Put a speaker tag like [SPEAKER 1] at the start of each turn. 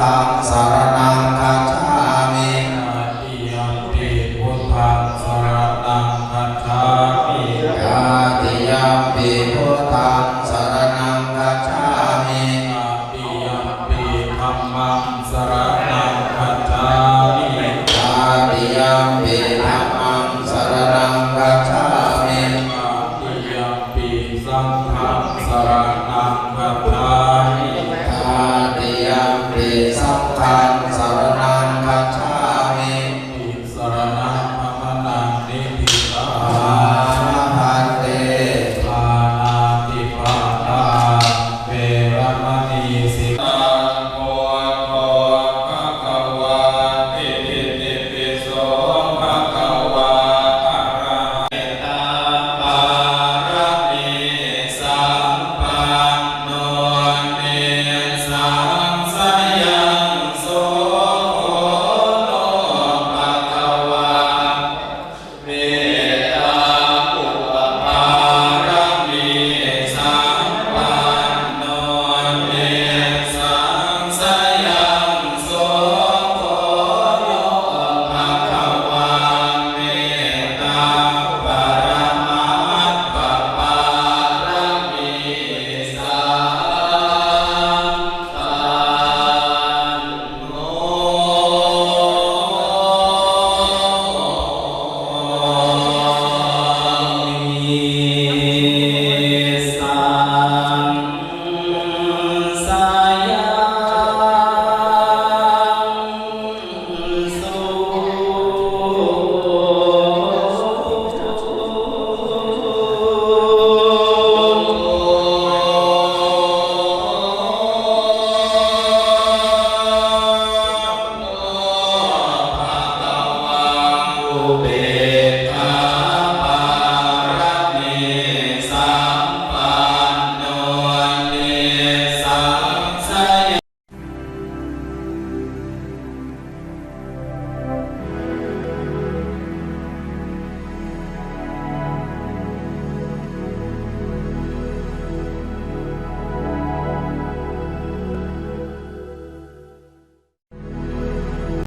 [SPEAKER 1] ธังสารังคัจามิ
[SPEAKER 2] นาทิยมิพุทธังสารนังคัจามิ
[SPEAKER 1] กาติยามปิพุทธังสารนังคัจฉามิ
[SPEAKER 2] นาทิยันติธรรมังสารนังคัจฉามิ
[SPEAKER 1] กาติยามปิธรรมังสารนังคัจฉามิ
[SPEAKER 2] นาทิยันติสังฆังสารนังคัจฉามิ
[SPEAKER 1] ปิสัพพา